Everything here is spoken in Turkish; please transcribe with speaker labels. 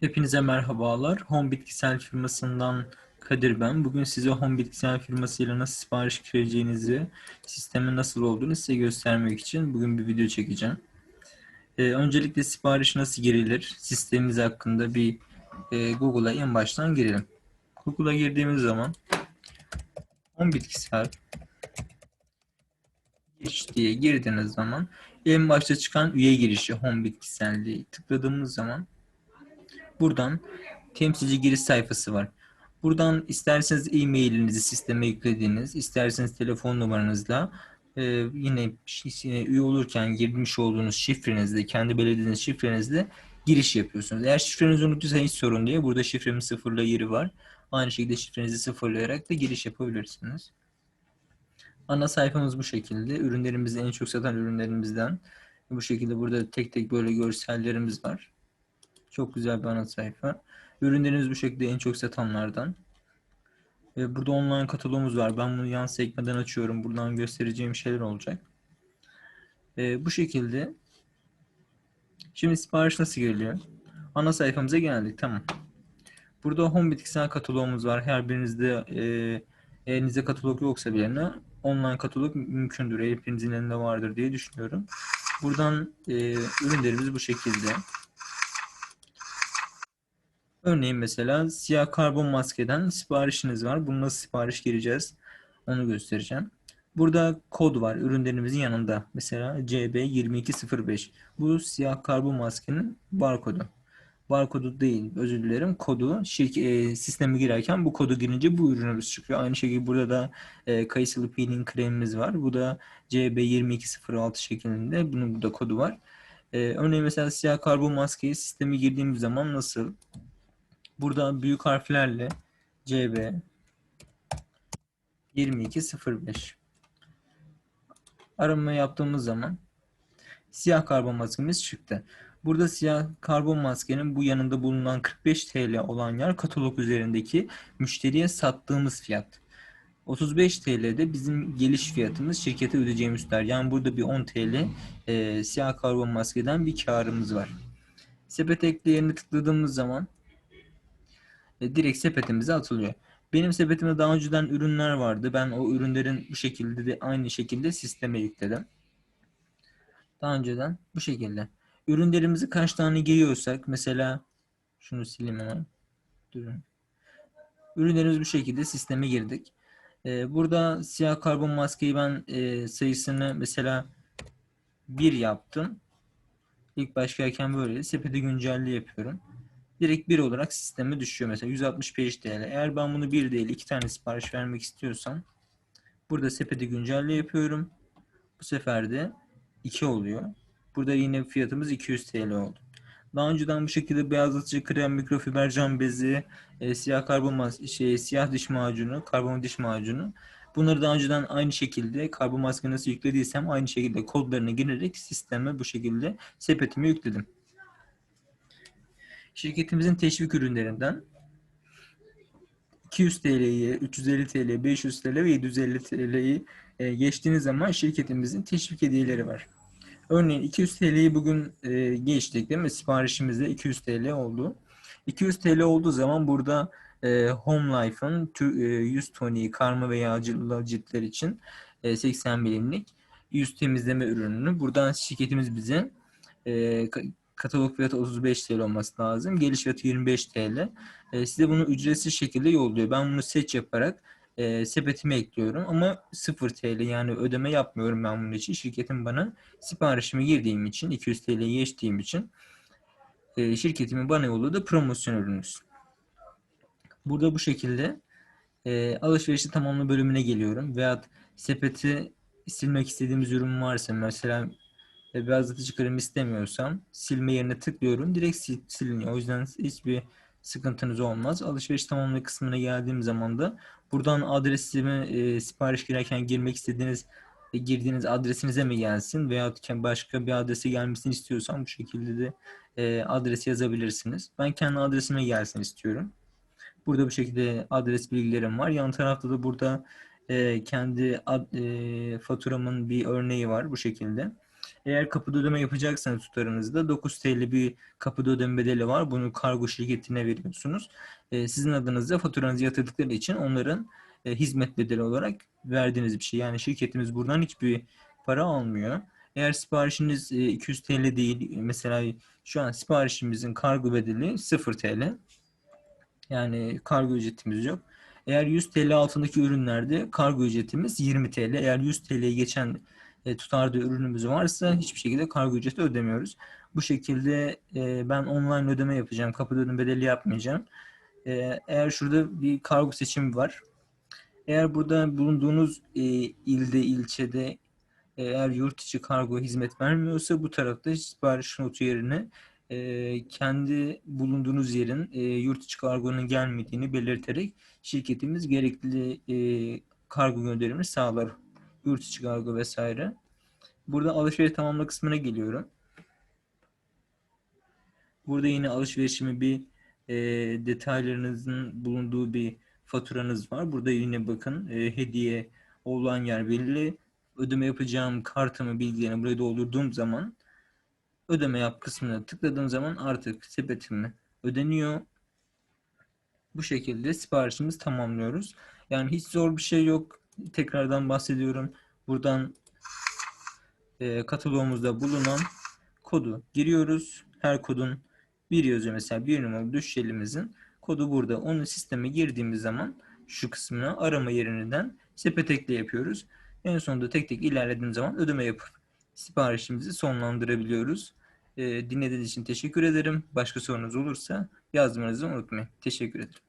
Speaker 1: Hepinize merhabalar. Home Bitkisel firmasından Kadir ben. Bugün size Home Bitkisel firmasıyla nasıl sipariş vereceğinizi, sistemin nasıl olduğunu size göstermek için bugün bir video çekeceğim. Ee, öncelikle sipariş nasıl girilir? Sistemimiz hakkında bir e, Google'a en baştan girelim. Google'a girdiğimiz zaman Home Bitkisel giriş diye girdiğiniz zaman en başta çıkan üye girişi Home Bitkisel diye tıkladığımız zaman Buradan temsilci giriş sayfası var. Buradan isterseniz e-mailinizi sisteme yüklediğiniz, isterseniz telefon numaranızla e, yine yine üye olurken girmiş olduğunuz şifrenizle, kendi belirlediğiniz şifrenizle giriş yapıyorsunuz. Eğer şifrenizi unuttuysa hiç sorun değil. Burada şifremi sıfırla yeri var. Aynı şekilde şifrenizi sıfırlayarak da giriş yapabilirsiniz. Ana sayfamız bu şekilde. Ürünlerimizin en çok satan ürünlerimizden. Bu şekilde burada tek tek böyle görsellerimiz var. Çok güzel bir ana sayfa. Ürünlerimiz bu şekilde en çok satanlardan. Ve burada online kataloğumuz var. Ben bunu yan sekmeden açıyorum. Buradan göstereceğim şeyler olacak. Ee, bu şekilde. Şimdi sipariş nasıl geliyor? Ana sayfamıza geldik. Tamam. Burada home bitkisel kataloğumuz var. Her birinizde e, elinizde katalog yoksa bile ne online katalog mümkündür. Hepinizin elinde vardır diye düşünüyorum. Buradan e, ürünlerimiz bu şekilde. Örneğin mesela siyah karbon maskeden siparişiniz var. Bunu nasıl sipariş gireceğiz? Onu göstereceğim. Burada kod var ürünlerimizin yanında. Mesela CB2205. Bu siyah karbon maskenin barkodu. Barkodu değil, özür dilerim. Kodu şirket e, sisteme girerken bu kodu girince bu ürünümüz çıkıyor. Aynı şekilde burada da e, kayısılı peeling kremimiz var. Bu da CB2206 şeklinde. Bunun burada kodu var. E, örneğin mesela siyah karbon maskeyi sisteme girdiğimiz zaman nasıl Burada büyük harflerle CB 2205 arama yaptığımız zaman siyah karbon maskemiz çıktı. Burada siyah karbon maskenin bu yanında bulunan 45 TL olan yer katalog üzerindeki müşteriye sattığımız fiyat. 35 TL'de bizim geliş fiyatımız şirkete ödeyeceğimiz tutar. Yani burada bir 10 TL e, siyah karbon maskeden bir karımız var. Sepet ekle tıkladığımız zaman direkt sepetimize atılıyor. Benim sepetimde daha önceden ürünler vardı. Ben o ürünlerin bu şekilde de aynı şekilde sisteme yükledim. Daha önceden bu şekilde. Ürünlerimizi kaç tane giriyorsak mesela şunu sileyim hemen. Durun. Ürünlerimiz bu şekilde sisteme girdik. Ee, burada siyah karbon maskeyi ben e, sayısını mesela bir yaptım. İlk başlarken böyle sepeti güncelli yapıyorum direkt 1 olarak sisteme düşüyor. Mesela 165 TL. Eğer ben bunu 1 değil 2 tane sipariş vermek istiyorsam burada sepeti güncelle yapıyorum. Bu sefer de 2 oluyor. Burada yine fiyatımız 200 TL oldu. Daha önceden bu şekilde beyazlatıcı krem, mikrofiber cam bezi, e, siyah karbon şey, siyah diş macunu, karbon diş macunu. Bunları daha önceden aynı şekilde karbon maske nasıl yüklediysem aynı şekilde kodlarına girerek sisteme bu şekilde sepetimi yükledim şirketimizin teşvik ürünlerinden 200 TL'yi, 350 TL, 500 TL ve 750 TL'yi e, geçtiğiniz zaman şirketimizin teşvik hediyeleri var. Örneğin 200 TL'yi bugün e, geçtik değil mi? Siparişimizde 200 TL oldu. 200 TL olduğu zaman burada e, Home Life'ın yüz toniği, karma ve yağcılı ciltler için 80 milimlik yüz temizleme ürününü buradan şirketimiz bize katalog fiyatı 35 TL olması lazım. Geliş fiyatı 25 TL. E, size bunu ücretsiz şekilde yolluyor. Ben bunu seç yaparak e, sepetime ekliyorum ama 0 TL yani ödeme yapmıyorum ben bunun için. Şirketim bana siparişimi girdiğim için 200 TL'yi geçtiğim için e, şirketimin bana yolladığı promosyon ürünüz. Burada bu şekilde e, alışverişi tamamla bölümüne geliyorum. Veyahut sepeti silmek istediğimiz ürün varsa mesela ve beyazlatıcı krem istemiyorsam silme yerine tıklıyorum. Direkt sil, siliniyor. O yüzden hiçbir sıkıntınız olmaz. Alışveriş tamamlı kısmına geldiğim zaman da buradan adresimi e, sipariş girerken girmek istediğiniz e, girdiğiniz adresinize mi gelsin veya başka bir adrese gelmesini istiyorsam bu şekilde de e, adresi yazabilirsiniz. Ben kendi adresime gelsin istiyorum. Burada bu şekilde adres bilgilerim var. Yan tarafta da burada e, kendi ad, e, faturamın bir örneği var bu şekilde. Eğer kapıda ödeme yapacaksanız tutarınızda 9 TL bir kapıda ödeme bedeli var. Bunu kargo şirketine veriyorsunuz. E, sizin adınıza faturanızı yatırdıkları için onların e, hizmet bedeli olarak verdiğiniz bir şey. Yani şirketimiz buradan hiçbir para almıyor. Eğer siparişiniz e, 200 TL değil, mesela şu an siparişimizin kargo bedeli 0 TL. Yani kargo ücretimiz yok. Eğer 100 TL altındaki ürünlerde kargo ücretimiz 20 TL. Eğer 100 TL'yi geçen e, tutarda ürünümüz varsa hiçbir şekilde kargo ücreti ödemiyoruz. Bu şekilde e, ben online ödeme yapacağım. Kapıda ödeme bedeli yapmayacağım. E, eğer şurada bir kargo seçimi var. Eğer burada bulunduğunuz e, ilde, ilçede eğer yurt içi kargo hizmet vermiyorsa bu tarafta sipariş notu yerine e, kendi bulunduğunuz yerin e, yurt içi kargonun gelmediğini belirterek şirketimiz gerekli e, kargo gönderimini sağlar. Yurt içi kargo vesaire. Burada alışveriş tamamla kısmına geliyorum. Burada yine alışverişimi bir e, detaylarınızın bulunduğu bir faturanız var. Burada yine bakın e, hediye olan yer belli. Ödeme yapacağım kartımı bilgilerini buraya doldurduğum zaman ödeme yap kısmına tıkladığım zaman artık sepetimi ödeniyor. Bu şekilde siparişimizi tamamlıyoruz. Yani hiç zor bir şey yok. Tekrardan bahsediyorum. Buradan e, kataloğumuzda bulunan kodu giriyoruz. Her kodun bir yazıyor mesela bir numaralı düşelimizin kodu burada. Onu sisteme girdiğimiz zaman şu kısmına arama yerinden sepet ekle yapıyoruz. En sonunda tek tek ilerlediğim zaman ödeme yapıp siparişimizi sonlandırabiliyoruz. E, dinlediğiniz için teşekkür ederim. Başka sorunuz olursa yazmanızı unutmayın. Teşekkür ederim.